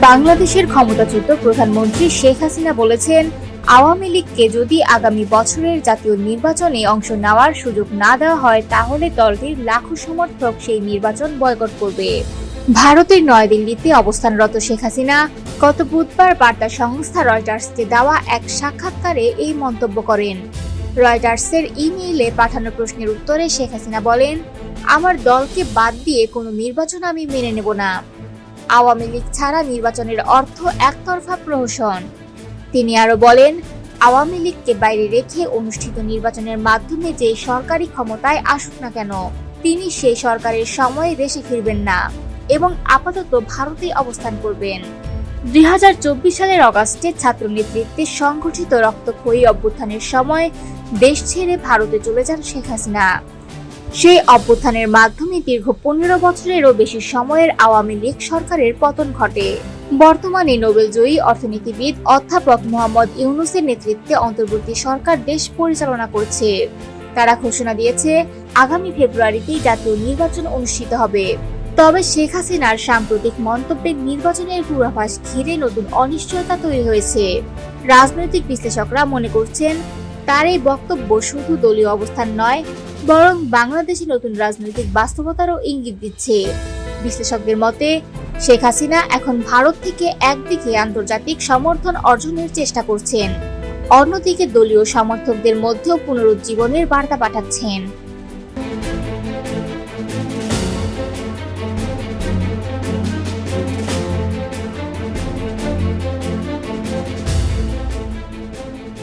বাংলাদেশের ক্ষমতাচ্যুত প্রধানমন্ত্রী শেখ হাসিনা বলেছেন, আওয়ামী লীগকে যদি আগামী বছরের জাতীয় নির্বাচনে অংশ নেওয়ার সুযোগ না দেওয়া হয়, তাহলে দলটির লাখো সমর্থক সেই নির্বাচন বয়কট করবে। ভারতের নয়াদিল্লিতে অবস্থানরত শেখ হাসিনা গত বুধবার বার্তা সংস্থা রয়টার্সকে দেওয়া এক সাক্ষাৎকারে এই মন্তব্য করেন। রয়টার্সের ইমেইলে পাঠানো প্রশ্নের উত্তরে শেখ হাসিনা বলেন, আমার দলকে বাদ দিয়ে কোনো নির্বাচন আমি মেনে নেব না। আওয়ামী লীগ ছাড়া নির্বাচনের অর্থ একতরফা প্রহসন। তিনি আরও বলেন, আওয়ামী লীগকে বাইরে রেখে অনুষ্ঠিত নির্বাচনের মাধ্যমে যে সরকারি ক্ষমতায় আসুক না কেন, তিনি সেই সরকারের সময়ে দেশে ফিরবেন না এবং আপাতত ভারতে অবস্থান করবেন। দুই হাজার চব্বিশ সালের অগাস্টে ছাত্র নেতৃত্বে সংগঠিত রক্তক্ষয়ী অভ্যুত্থানের সময় দেশ ছেড়ে ভারতে চলে যান শেখ হাসিনা। সেই অভ্যুত্থানের মাধ্যমে দীর্ঘ পনেরো বছরেরও বেশি সময়ের আওয়ামী লীগ সরকারের পতন ঘটে। বর্তমানে নোবেলজয়ী অর্থনীতিবিদ অধ্যাপক মোহাম্মদ ইউনুসের নেতৃত্বে অন্তর্বর্তী সরকার দেশ পরিচালনা করছে। তারা ঘোষণা দিয়েছে, আগামী ফেব্রুয়ারিতেই জাতীয় নির্বাচন অনুষ্ঠিত হবে। তবে শেখ হাসিনার সাম্প্রতিক মন্তব্যের নির্বাচনের পূর্বাভাস ঘিরে নতুন অনিশ্চয়তা তৈরি হয়েছে। রাজনৈতিক বিশ্লেষকরা মনে করছেন, তার এই বক্তব্য শুধু দলীয় অবস্থান নয় বরং বাংলাদেশে নতুন রাজনৈতিক বাস্তবতারও ইঙ্গিত দিচ্ছে। বিশ্লেষকদের মতে, শেখ হাসিনা এখন ভারত থেকে একদিকে আন্তর্জাতিক সমর্থন অর্জনের চেষ্টা করছেন, অন্যদিকে দলীয় সমর্থকদের মধ্যেও পুনরুজ্জীবনের বার্তা পাঠাচ্ছেন।